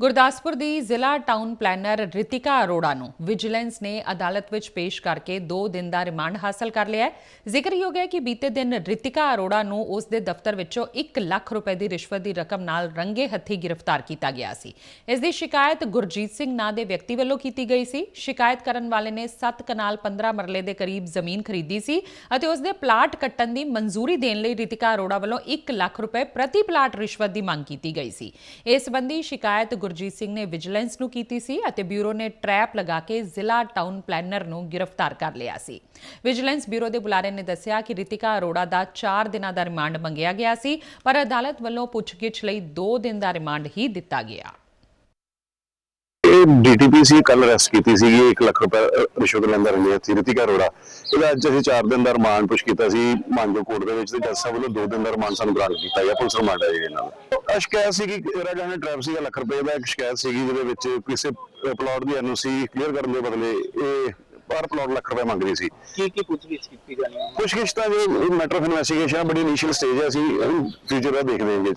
ਗੁਰਦਾਸਪੁਰ ਦੀ ਜ਼ਿਲ੍ਹਾ town planner Ritika Arora ਨੂੰ vigilance ਨੇ ਅਦਾਲਤ ਵਿੱਚ ਪੇਸ਼ ਕਰਕੇ 2 ਦਿਨ ਦਾ ਰਿਮਾਂਡ ਹਾਸਲ ਕਰ ਲਿਆ ਹੈ। ਜ਼ਿਕਰਯੋਗ ਹੈ ਕਿ ਬੀਤੇ ਦਿਨ ਰਿਤਿਕਾ ਅਰੋੜਾ ਨੂੰ ਉਸ ਦੇ ਦਫ਼ਤਰ ਵਿੱਚੋਂ 1 ਲੱਖ ਰੁਪਏ ਦੀ ਰਿਸ਼ਵਤ ਦੀ ਰਕਮ ਨਾਲ ਰੰਗੇ ਹੱਥੀ ਗ੍ਰਿਫਤਾਰ ਕੀਤਾ ਗਿਆ ਸੀ। ਇਸ ਦੀ ਸ਼ਿਕਾਇਤ ਗੁਰਜੀਤ ਸਿੰਘ ਨਾਂ ਦੇ ਵਿਅਕਤੀ ਵੱਲੋਂ ਕੀਤੀ ਗਈ ਸੀ। ਸ਼ਿਕਾਇਤ ਕਰਨ ਵਾਲੇ ਨੇ 7 ਕਨਾਲ 15 ਮਰਲੇ ਦੇ ਕਰੀਬ ਜ਼ਮੀਨ ਖਰੀਦੀ ਸੀ ਅਤੇ ਉਸ ਦੇ ਪਲਾਟ ਕੱਟਣ ਦੀ ਮਨਜ਼ੂਰੀ ਦੇਣ ਲਈ ਰਿਤਿਕਾ ਅਰੋੜਾ ਵੱਲੋਂ 1 ਲੱਖ ਰੁਪਏ ਪ੍ਰਤੀ ਪਲਾਟ ਰਿਸ਼ਵਤ ਦੀ ਮੰਗ ਕੀਤੀ ਗਈ ਸੀ। ਇਸ ਸੰਬੰਧੀ ਸ਼ਿਕਾਇਤ ਗੁਰਜੀਤ ਸਿੰਘ ਨੇ ਵਿਜੀਲੈਂਸ ਨੂੰ ਕੀਤੀ ਸੀ ਅਤੇ ਬਿਊਰੋ ਨੇ ਟਰੈਪ ਲਗਾ ਕੇ ਜ਼ਿਲ੍ਹਾ ਟਾਊਨ ਪਲੈਨਰ ਨੂੰ ਗ੍ਰਿਫਤਾਰ ਕਰ ਲਿਆ ਸੀ। ਵਿਜੀਲੈਂਸ ਬਿਊਰੋ ਦੇ ਬੁਲਾਰੇ ਨੇ ਦੱਸਿਆ ਕਿ ਰਿਤਿਕਾ ਅਰੋੜਾ ਦਾ 4 ਦਿਨਾਂ ਦਾ ਰਿਮਾਂਡ ਮੰਗਿਆ ਗਿਆ ਸੀ, ਪਰ ਅਦਾਲਤ ਵੱਲੋਂ ਪੁੱਛਗਿੱਛ ਲਈ 2 ਦਿਨ ਦਾ ਰਿਮਾਂਡ ਹੀ ਦਿੱਤਾ ਗਿਆ। ਇਹ ਡੀਟੀਪੀਸੀ ਕੱਲ ਅਰੈਸਟ ਕੀਤੀ ਸੀਗੀ 1 ਲੱਖ ਰੁਪਏ ਰਿਸ਼ਵਤ ਲੈਂਦਾ ਰਹਿੰਦੀ ਸੀ ਰਿਤਿਕਾ ਅਰੋੜਾ। ਇਹਦਾ ਅੱਜ ਅਸੀਂ 4 ਦਿਨ ਦਾ ਰਿਮਾਂਡ ਪੁੱਛ ਕੀਤਾ ਸੀ ਮਾਨਜੋ ਕੋਰਟ ਦੇ ਵਿੱਚ ਤੇ ਜੱਜ ਸਾਹਿਬ ਵੱਲੋਂ 2 ਦਿਨ ਦਾ ਰਿਮਾਂਡ ਸਾਨੂੰ ਗ੍ਰਾਂਟ ਕੀਤਾ ਗਿਆ ਪੁਲਿਸ ਰਿਮਾਂਡ ਹੈ ਜੀ ਨਾਲ। ਸ਼ਿਕਾਇਤ ਸੀਗੀ ਕਿ ਇਹਦਾ ਜਾਨੇ ਟ੍ਰੈਪ ਸੀਗਾ ਲੱਖ ਰੁਪਏ ਦਾ ਇੱਕ ਸ਼ਿਕਾਇਤ ਸੀਗੀ ਜਿਹਦੇ ਵਿੱਚ ਕਿਸੇ ਪਲਾਟ ਦੀ ਐਨਓਸੀ ਕਲੀਅਰ ਕਰਨ ਦੇ ਬਦਲੇ ਇਹ ਪਰ ਪਲਾਟ ਲੱਖ ਰੁਪਏ ਮੰਗ ਰਹੀ ਸੀ। ਕੀ ਕੀ ਪੁੱਛਗਿੱਛ ਕੀਤੀ ਜਾਣੀ ਹੈ? ਪੁੱਛਗਿੱਛ ਤਾਂ ਜੀ ਮੈਟਰ ਆਫ ਇਨਵੈਸਟੀਗੇਸ਼ਨ ਬੜੀ ਇਨੀਸ਼ੀਅਲ ਸਟੇਜ ਹੈ ਅਸੀਂ ਫਿਊਚਰ ਦਾ ਦੇਖਦੇ ਹਾਂ ਜੀ।